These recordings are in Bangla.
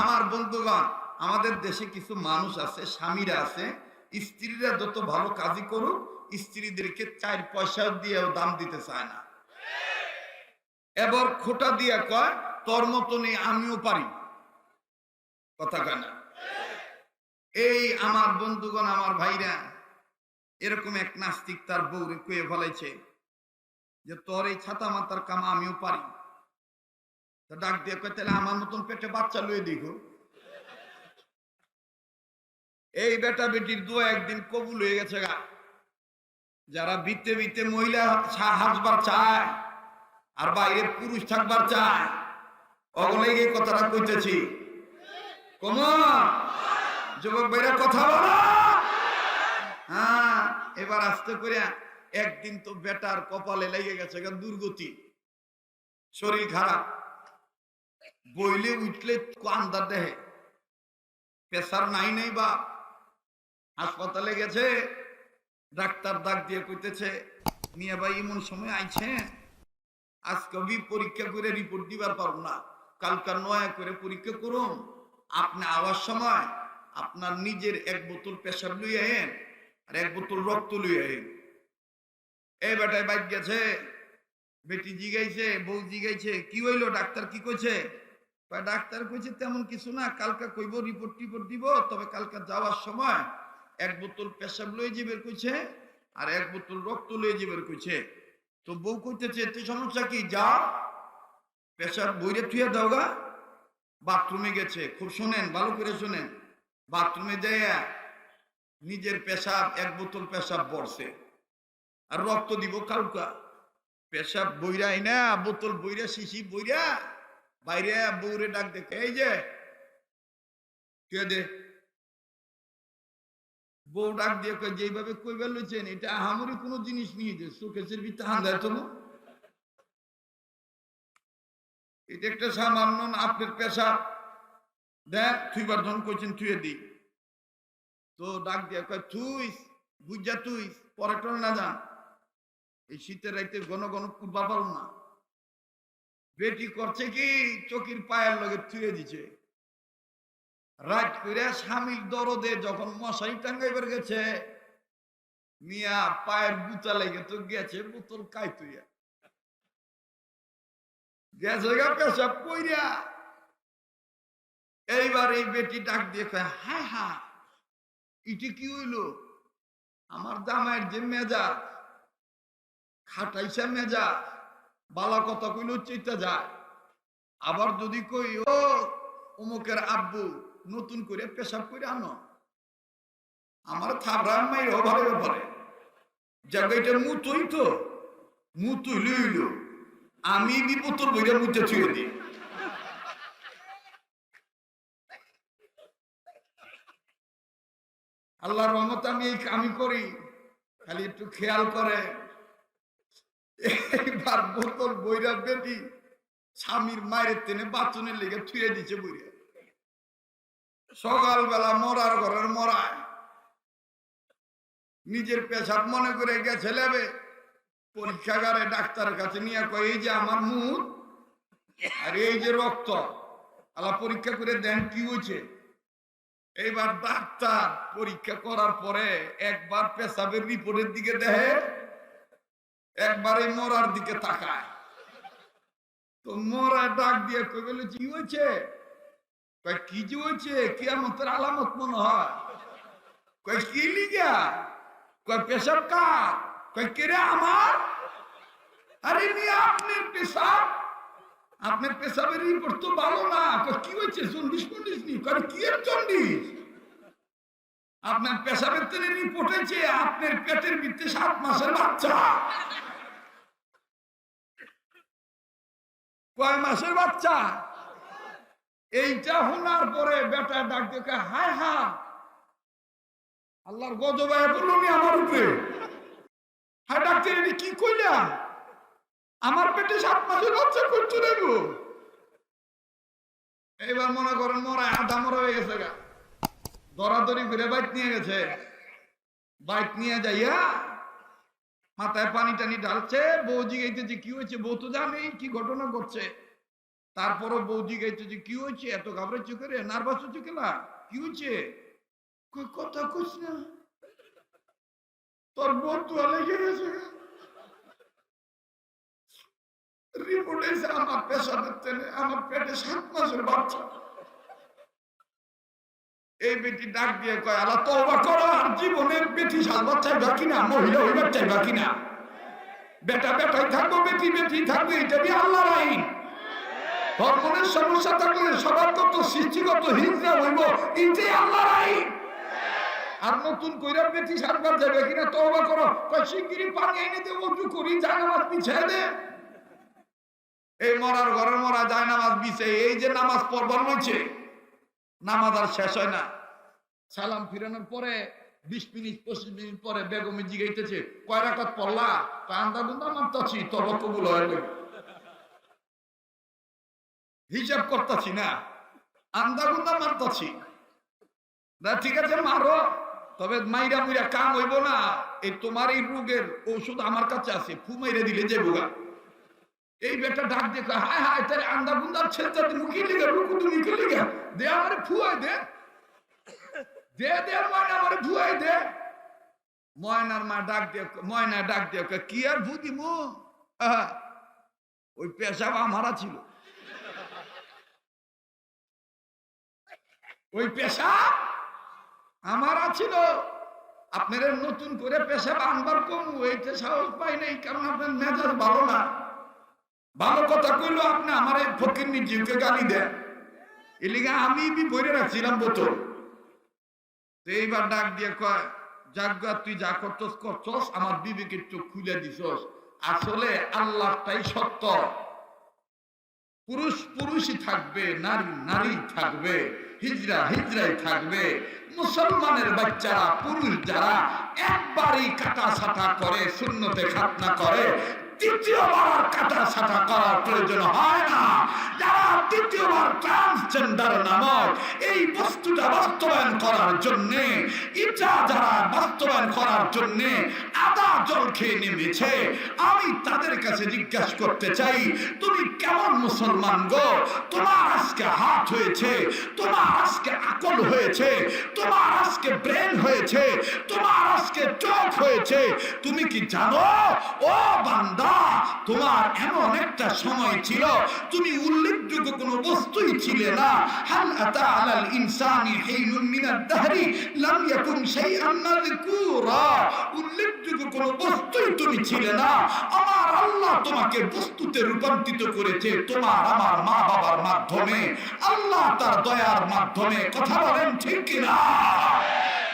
আমার বন্ধুগণ, আমাদের দেশে কিছু মানুষ আছে, স্বামীরা আছে, স্ত্রীরা যত ভালো কাজই করুক, স্ত্রীদেরকে চার পয়সা দিয়েও দাম দিতে চায় না। এবার খোটা দিয়ে কয়, তোর মতো নেই আমিও পারি। কথা কয় এই আমার বন্ধুগণ, আমার ভাইরা, এরকম এক নাস্তিক তার বউরে কুয়ে ফেলাইছে যে, তোর এই ছাতা মাতার কাম আমিও পারি। তা ডাক দিয়ে কয়, তাহলে আমার মতন পেটে বাচ্চা লুয়ে দিঘো এই বেটা বেটির দু একদিন কবুল হয়ে গেছে গা। যারা বিতে বিতে মহিলা হাসবার চায় আর বাইরে পুরুষ থাকবার চায় অগলে গিয়ে কথাটা কইতেছি। কম যুবক ভাইরা কথা বলো। হ্যাঁ এবার আস্তে করে একদিন তো বেটার কপালে লেগে গেছে দুর্গতি। শরীর খারাপ। বইলে উঠলে আন্দার দেহে প্রেসার নাই নাই বা। হাসপাতালে গেছে, ডাক্তার ডাক দিয়ে কইতেছে মিয়া ভাই, এমন সময় আইছে। আজকে বি পরীক্ষা করে রিপোর্ট দিবার পারব না? কালকার নয়া করে পরীক্ষা করুন আপনি আওয়ার সময় আপনার নিজের এক বোতল পেশাব লুই আর এক বোতল রক্ত লুই আহেন। এই বেটায় বাইক গেছে, বেটি জিগাইছে, বউ জিগাইছে, কি হইল? ডাক্তার কি কইছে? ডাক্তার কইছে তেমন কিছু না, কালকা কইব রিপোর্ট টিপোর্ট দিব, তবে কালকা যাওয়ার সময় এক বোতল পেশাব লয়ে যাবের কইছে আর এক বোতল রক্ত লয়ে যাবের কইছে। তো বউ কইতেছে তুই সমস্যা কি? যা, পেশাব বইরে থুয়ে দাও গা, বাথরুমে গেছে, খুব শোনেন, ভালো করে শোনেন। বাথরুমে যাইয়া নিজের পেশাব, এক বোতল পেশাব পড়ছে আর রক্ত দিব কালকা। পেশাব বইরাই না বোতল বইরা, শিশি বইরা বাইরে বউরে ডাক দেখে, এই যে, কে দে বউ ডাক দিয়ে কয়, যেইভাবে কইবার লইছেন, এটা আহামরি কোনো জিনিস নিয়ে যে শোকেসের ভিতরে হান্দায় তো এটা একটা সামান্য আপনার পেশা। দেখ থুইবার ধন কইছেন থুয়ে দি তো ডাক দিয়ে কয় থুইস বুঝা তুইস পরে না যান এই শীতের রাইতে ঘন ঘন কুবা পারো না। বেটি করছে কি? চকির পায়ের লগে থুয়ে দিছে। রাত করে স্বামীর দরদে যখন মশারি টাঙ্গাইবার গেছে, মিয়া পায়ের বুতা লেগে তো গেছে বোতল কাই তুইয়া। গেছে গা পেশাব কইরা। এইবার এই বেটি ডাক দিয়ে কয়, হায় হায়, ইটি কি হইল? আমার জামাইয়ের যে মেজাজ, খাটাইছে মেজাজ বালা কথা কইল চিন্তা যায়। আবার যদি কই, ও অমুকের আব্বু নতুন করে পেশাব করে আনো। আমার থাবরান মাই অভাবে ব্যাপারে জায়গাটা মুতই তো। মুতুই লইল। আমি বিপত্তর বইটা মুতে ছুঁয়ে দিই। আল্লাহর রহমত আমি আমি করি। খালি একটু খেয়াল করে। এইবার বোতল বইরা বেটি স্বামীর মায়ের তেনে বাথরুমে লেগে থুয়ে দিছে বইরা। সকালবেলা মরার ঘরের মরায়। নিজের পেশাব মনে করে গেছে লেবে, পরীক্ষাগারে ডাক্তারের কাছে নিয়ে কয়, এই যে আমার মুখ আর এই যে রক্ত আলা পরীক্ষা করে দেন কি হয়েছে? এইবার ডাক্তার পরীক্ষা করার পরে একবার পেশাবের রিপোর্টের দিকে দেখে একবার মরার দিকে তাকায়। তো মরা ডাক দিয়ে কই বলে, কি হয়েছে? কি যে হয়েছে? কেমতের আলামত মনে হয়। কয়, কি লিগা? কয়, পেশাব কার? কয়, কে রে আমার? আরে মিয়া আপনার পেশাব? আপনার পেশাবের রিপোর্ট তো ভালো না। কি হয়েছে? জন্ডিস ফন্ডিস নি? কয়, কি জন্ডিস? আপনার পেশাবের তেলে রিপোর্ট হয়েছে আপনার পেটের ভিতরে সাত মাসের বাচ্চা। কয় মাসের বাচ্চা? এইটা শোনার পরে বেটা ডাক দেখে হায় হা আল্লাহর গজবায় বলল নি আমার উপরে। হ্যাঁ ডাক্তার এটা কি কইলা? আমার পেটে সাত মাসের বাচ্চা করছ গো এইবার মনে করেন মরা আধা মরা হয়ে গেছে গা। দরাদরি করে বাইক নিয়ে গেছে। বাইক নিয়ে যাইয়া মাথায় পানি টানি ঢালছে। বউ জিগাইতেছে কি হয়েছে বউ তো জানে কি ঘটনা ঘটছে? তারপরও বৌদি গাইতে যে, কি হয়েছে? এত ঘাবড়াচ্ছ করে নার্ভাস হচ্ছে কেলা কি হয়েছে? কথা কইস না। তোর বন্ধু লেগে গেছে। রিপোর্ট আমার পেশা তেলে আমার পেটে সাত মাসের বাচ্চা। এই বেটি ডাক দিয়ে কয়, আল্লাহ তওবা করো, আর জীবনের বেটি সালবার চাইবা কিনা? মহিলা হইবার চাইবা কিনা? বেটা, বেটাই থাকব, বেটি বেটি থাকবে, এটা দিয়ে আল্লাহর আইন। হরমোনের সমস্যা থাকলে স্বভাবগত সৃষ্টিগত হিংসা হইব, এটাই আল্লাহর আইন। আর নতুন কইরা বেটি সারবার যাবে কিনা, তওবা করো। কয়, শিগগিরই পানি এনে দে ওযু করি জানামাজ বিছায় দে। এই মরার ঘরের মরা যায় নামাজ বিছে, এই যে নামাজ পড়বার রয়েছে নামাজ আর শেষ হয় না। সালাম ফিরানোর পরে বিশ মিনিট পঁচিশ মিনিট পরে বেগমে জিগাইতেছে কয় রাকাত পড়লা? কান্দা গুন্দা মারতাছি তব কবুল হয়ে হিসাব করতাছি না। আন্দা গুন্দা মারতাছি না ঠিক আছে মারো। তবে মাইরা মুইরা কাম হইব না। এই তোমার এই রোগের ঔষধ আমার কাছে আছে ফু মাইরা দিলে যে বোগা এই বেটা ডাক দেখো হায় হায়, তার আন্দা বুন্দার ছেলতে মুখি লিগে রুকু তুমি লিগে দে আমারে ফুয়াই দে। দে দে আমারে দে। ময়নার মা ডাক ময়না ডাক কি আর ওই পেশাব আমারা ছিল। ওই পেশাব আমারা ছিল। আপনারা নতুন করে পেশাব আনবার কম, এইটা সাহস পাই নাই, কারণ আপনার মেজাজ ভালো না। ভালো কথা কইলো আপনি আমার এই ফকির নিজেকে গালি দেন। এলিগে আমি বি বইরে রাখছিলাম বোতল। তো এইবার ডাক দিয়ে কয় যাজ্ঞা তুই যা করছস করছস আমার বিবেকের চোখ খুলে দিছস। আসলে আল্লাহটাই সত্য। পুরুষ পুরুষই থাকবে, নারী নারী থাকবে, হিজরা হিজরাই থাকবে। মুসলমানের বাচ্চারা, পুরুষ যারা একবারই কাটা ছাটা করে, শূন্যতে খাতনা করে তৃতীয়বার কাটা ছাটা করার প্রয়োজন হয় না। যারা তৃতীয়বার ট্রান্সজেন্ডার নামক এই বস্তুটা বাস্তবায়ন করার জন্য, ইচ্ছা যারা বাস্তবায়ন করার জন্য আদা জল খেয়ে নেমেছে, আমি তাদের কাছে জিজ্ঞাসা করতে চাই, তুমি কেমন মুসলমান গো? তোমার আজকে হাত হয়েছে, তোমার আজকে আকল হয়েছে, তোমার আজকে ব্রেন হয়েছে, তোমার আজকে চোখ হয়েছে। তুমি কি জানো? ও বান্দা তোমার এমন একটা সময় ছিল, তুমি উল্লেখযোগ্য কোন বস্তুই ছিলে না। হাল আতা আলাল ইনসানি মিনাদ দাহরি, লাম ইয়াকুন শাইআন মাযকুরা। উল্লেখযোগ্য বস্তুই তুমি ছিলে না। আমার আল্লাহ তোমাকে বস্তুতে রূপান্তরিত করেছে তোমার আমার মা বাবার মাধ্যমে। আল্লাহ তার দয়ার মাধ্যমে, কথা বলেন ঠিক কিনা?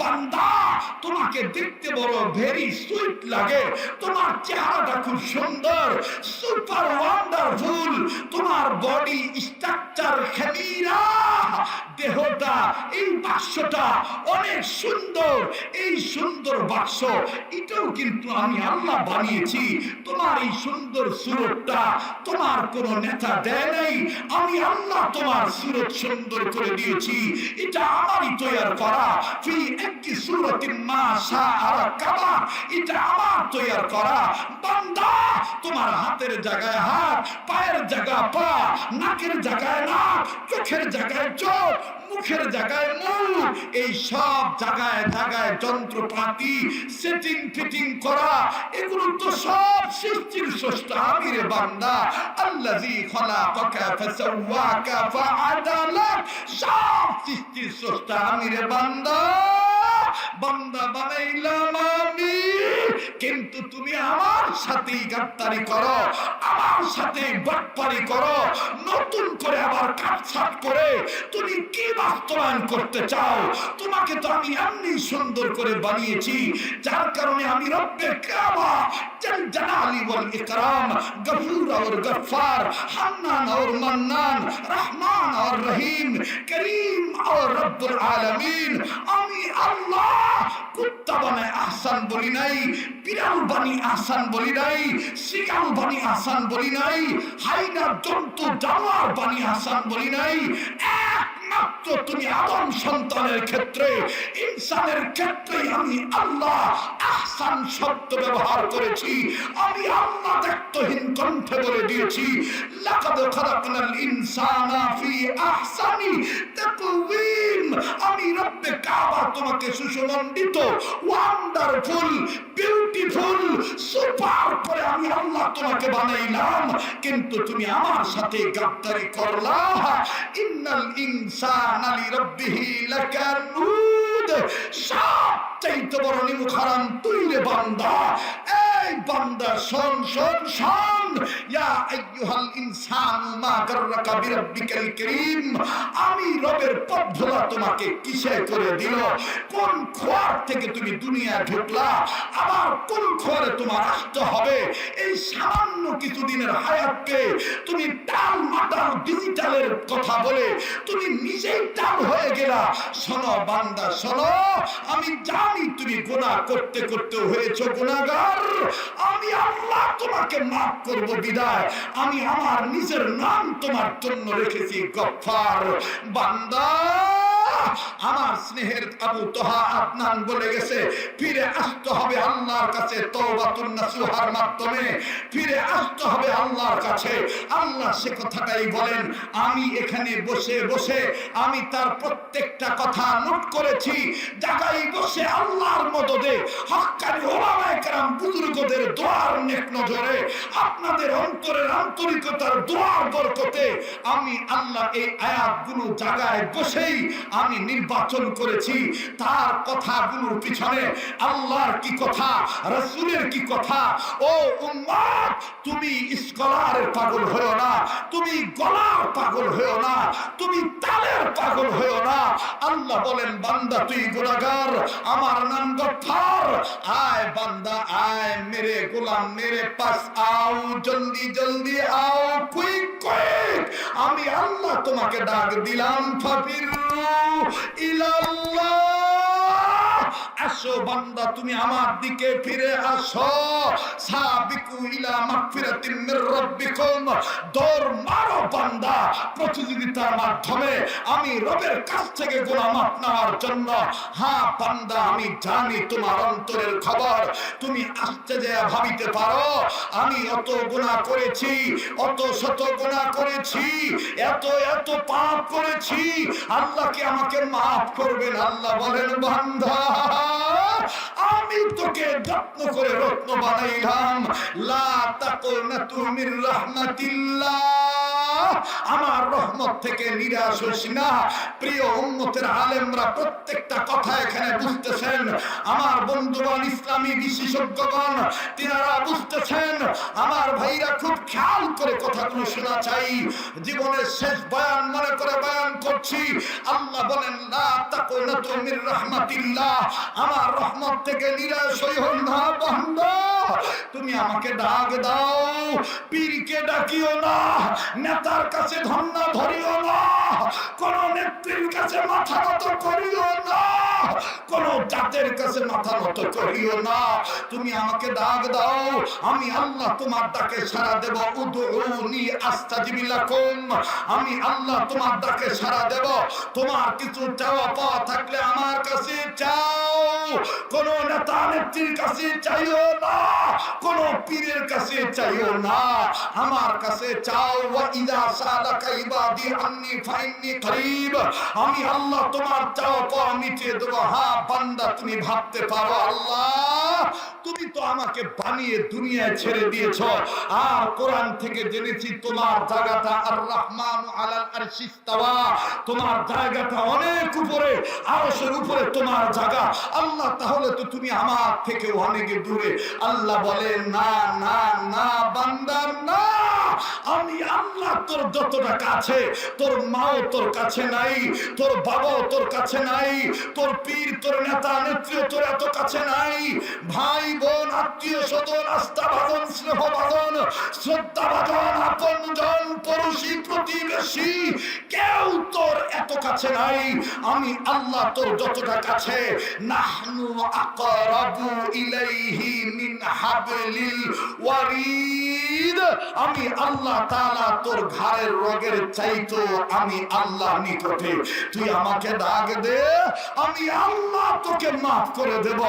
বান্দা, তোমাকে দেখতে বড় ভেরি সুইট লাগে। তোমার চেহারাটা খুব সুন্দর। সুপার ওয়ান্ডারফুল তোমার বডি স্ট্রাকচার খেলিরা দেহটা, এই বাক্সটা অনেক সুন্দর। এই সুন্দর বাক্স এটাও কিন্তু আমি আল্লাহ বানিয়েছি। তোমার এই সুন্দর সুরতটা তোমার কোন নেতা দেয় নাই। আমি আল্লাহ তোমার সুরত সুন্দর করে দিয়েছি। এটা আমারই তৈয়ার করা। ফি একটি সুরতিন মা শাআ কাবা এটা আমার তৈয়ার করা। বান্দা, তোমার হাতের জায়গায় হাত, পায়ের জায়গা পা, নাকের জায়গায় নাক, চোখের জায়গায় চোখ। মুখের জায়গায় মূল। এই সব জায়গায় জায়গায় যন্ত্রপাতি সেটিং ফিটিং করা, এগুলো তো সব সৃষ্টির স্রষ্টা আমি রে বান্দা। আল্লাযী খলাকাকা ফাসাওয়াকা ফাআদালাক। সব সৃষ্টির স্রষ্টা আমি রে বান্দা। বান্দা বানাইলাম আমি। কিন্তু তুমি আমার সাথে গাদ্দারি করো, আমার সাথে করো, নতুন করে আবার কাটছাট করে। তুমি কি বাস্তবায়ন করতে চাও? তোমাকে তো আমি এমনি সুন্দর করে বানিয়েছি। যার কারণে আমি রব্বে কাবা, জল জালালি ওয়াল ইকরাম, গফুর আর হান্নান আর মান্নান, রহমান আর রহিম, করিম আর রব্বুল আমি আল্লাহ কুত্তা বানায় আহসান বলি নাই, বিড়াল বানি আহসান বলি নাই শিকাল বানি আহসান বলি নাই, হাইনা জন্তু জানোয়ার বানি আহসান বলি নাই তুমি আদম সন্তানের ক্ষেত্রে, ইনসানের ক্ষেত্রে আমি আল্লাহ আহসান শব্দ ব্যবহার করেছি। আমি আল্লাহ দেখতহীন কণ্ঠে বলে দিয়েছি, লাকাদ ফি আহসানি আমি রব্বে কাবা তোমাকে সুসংগঠিত ওয়ান্ডারফুল সুপার করে আমি আল্লাহ তোমাকে বানাইলাম। কিন্তু তুমি আমার সাথে গাদ্দারি করলা। ইন্নাল ইনসানা লিরাব্বিহি লাকানুদ সব চাইতে বড় নিমুখারাম তুই বান্দা। এই বান্দা শোন শোন শোন। আমি রবের ভোলা তোমাকে কিসে করে দিল? কোন খোয়ার থেকে তুমি দুনিয়া ঢুকলা? আবার কোন খোয়ারে তোমার আসতে হবে? এই সামান্য কিছুদিনের হায়াতকে তুমি টাল মাটাল ডিজিটালের কথা বলে তুমি নিজেই টাল হয়ে গেলা। শোনো বান্দা, শোনো, আমি জানি তুমি গুনাহ করতে করতে হয়েছো গুনাহগার। আমি আল্লাহ তোমাকে মাফ করব বিদায়। আমি আমার নিজের নাম তোমার জন্য রেখেছি গফার বান্দা। আমার স্নেহের আবু তোহা আদনান বলে গেছে, ফিরে আসতে হবে আল্লাহর কাছে তওবাতুন মাধ্যমে, ফিরে আসতে হবে আল্লাহর কাছে। আল্লাহ সে কথাটাই বলেন, আমি এখানে বসে বসে আমি তার প্রত্যেকটা কথা নোট করেছি, জায়গায় বসে আল্লাহর মদদে হক্কানি কেরাম বুজুর্গদের দোয়ার নেক নজরে, আপনাদের অন্তরের আন্তরিকতার দোয়ার বরকতে আমি আল্লাহ এই আয়াতগুলো জায়গায় বসেই আমি নির্বাচন করেছি, তার কথাগুলোর পিছনে আল্লাহর কি কথা, রসুলের কি কথা? ও উম্মাদ, তুমি স্কলারের পাগল হয়েও না, তুমি গলার পাগল হয়েও না, তুমি তালের পাগল হয়েও না। আল্লাহ বলেন, বান্দা, তুই গুনাহগার, আমার নাম গফফার। আয় বান্দা, আয় মেরে গোলাম, মেরে পাস, আও জলদি জলদি, আও কুইক কুইক। আমি আল্লাহ তোমাকে ডাক দিলাম ইলাল্লাহ আসো বান্দা, তুমি আমার দিকে ফিরে আসো। সাবিকু ইলা মাগফিরাতিন মির রাব্বিকুম। দৌড় মারো বান্দা প্রতিযোগিতার মাধ্যমে। আমি রবের কাছ থেকে মাফ নেওয়ার জন্য। হ্যাঁ বান্দা, আমি জানি তোমার অন্তরের খবর। তুমি আসতে যে ভাবিতে পারো, আমি অত গুনাহ করেছি, অত শত গুনাহ করেছি, এত এত পাপ করেছি। আল্লাহকে আমাকে মাফ করবেন? আল্লাহ বলেন, বান্দা। আমি তোকে যত্ন করে রত্ন বানাইলাম। লা তাকুনাতু মির রাহমাতিল্লাহ। আমার রহমত থেকে নিরাশ হইস না। প্রিয় উম্মতের আলেমরা প্রত্যেকটা কথা এখানে বুঝতেছেন। আমার বন্ধুগণ, ইসলামী বিশেষজ্ঞগণ, তিনারা বুঝতেছেন, আমার ভাইরা খুব খেয়াল করে কথাগুলো শোনা চাই। জীবনের শেষ বয়ান মনে করে বয়ান করছি। আল্লাহ বলেন, লা তাকুনাতু মির রাহমাতিল্লাহ। আমার রহমত থেকে নিরাশ হইও না বান্দা তুমি আমাকে ডাক দাও, পীরকে ডাকিও না নেতার কাছে ধন্না ধরিও না। কোন নেত্রীর কাছে মাথা নত করিও না। কোন জাতের কাছে মাথা নত করিও না। তুমি আমাকে ডাক দাও, আমি আল্লাহ তোমার ডাকে সারা দেব। উদুনি আস্তাজিবি লাকুম। আমি আল্লাহ তোমার ডাকে সারা দেব। তোমার কিছু চাওয়া পাওয়া থাকলে আমার কাছে চাও। কোন নেতা নেত্রীর কাছে চাইও না। কোন পীরের কাছে চাইও না। আমার কাছে চাও। ওয়া ইদা সালাকা ইবাদি আন্নি ফাইন্নি করিব আমি আল্লাহ তোমার চাও পাওয়া মিটিয়ে দেবো। আল্লাহ তাহলে তো তুমি আমার থেকে অনেক দূরে। আল্লাহ বলে, না না না বান্দার না, আমি আল্লাহ তোর যতটা কাছে, তোর মাও তোর কাছে নাই, তোর বাবাও তোর কাছে নাই, তোর পীর, তোর নেতা, নেত্রী, তোর এত কাছে নাই। ভাই, বোন, আত্মীয় স্বজন আস্থা বাদন স্নেহ বাদন শ্রদ্ধা বাদন আপন জন পড়োশি প্রতিবেশী, কেউ তোর এত কাছে নাই। আমি আল্লাহ তোর যতটা কাছে, নাহনু আকরাবু ইলাইহি মিন হাবলিল ওয়ারিদ। আমি আল্লাহ তাআলা তোর ঘাড়ের রোগের চাইতো আমি আল্লাহ নিকটে। তুই আমাকে ডাক দে, আমি আল্লাহ তোকে মাফ করে দেব।